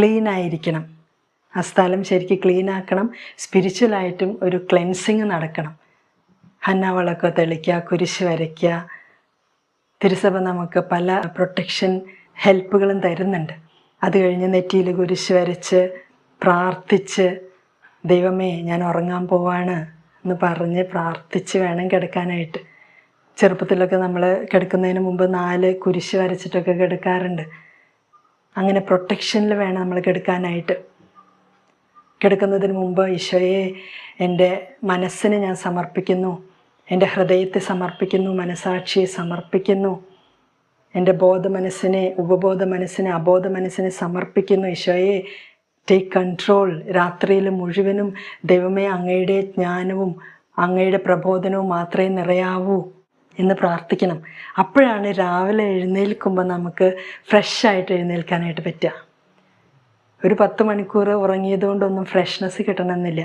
Clean ആയിരിക്കണം ആ സ്ഥലം ശരിക്കും ക്ലീൻ ആക്കണം സ്പിരിച്വലായിട്ടും ഒരു ക്ലെൻസിങ് നടക്കണം. ഹന്നാവളൊക്കെ തെളിക്കുക കുരിശ് വരയ്ക്കുക. തിരുസഭ നമുക്ക് പല പ്രൊട്ടക്ഷൻ ഹെൽപ്പുകളും തരുന്നുണ്ട്. അത് കഴിഞ്ഞ് നെറ്റിയിൽ കുരിശ് വരച്ച് പ്രാർത്ഥിച്ച് ദൈവമേ ഞാൻ ഉറങ്ങാൻ പോവാണ് എന്ന് പറഞ്ഞ് പ്രാർത്ഥിച്ച് വേണം കിടക്കാനായിട്ട്. ചെറുപ്പത്തിലൊക്കെ നമ്മൾ കിടക്കുന്നതിന് മുമ്പ് നാല് കുരിശ് വരച്ചിട്ടൊക്കെ കിടക്കാറുണ്ട്. അങ്ങനെ പ്രൊട്ടക്ഷനിൽ വേണം നമ്മൾ കിടക്കാനായിട്ട്. കിടക്കുന്നതിന് മുമ്പ് ഈശോയെ എന്റെ മനസ്സിനെ ഞാൻ സമർപ്പിക്കുന്നു. എന്റെ ഹൃദയത്തെ സമർപ്പിക്കുന്നു. മനസാക്ഷിയെ സമർപ്പിക്കുന്നു. എന്റെ ബോധ മനസ്സിനെ ഉപബോധ മനസ്സിനെ അബോധ മനസ്സിനെ സമർപ്പിക്കുന്നു ഈശോയെ. ടേക്ക് കൺട്രോൾ രാത്രിയിൽ മുഴുവനും ദൈവമേ അങ്ങയുടെ ജ്ഞാനവും അങ്ങയുടെ പ്രബോധനവും മാത്രമേ നിറയാവൂ. എന്ന് പ്രാർത്ഥിക്കണം. അപ്പോഴാണ് രാവിലെ എഴുന്നേൽക്കുമ്പോൾ നമുക്ക് ഫ്രഷായിട്ട് എഴുന്നേൽക്കാനായിട്ട് പറ്റുക. ഒരു പത്ത് മണിക്കൂർ ഉറങ്ങിയത് കൊണ്ടൊന്നും ഫ്രഷ്നെസ് കിട്ടണമെന്നില്ല.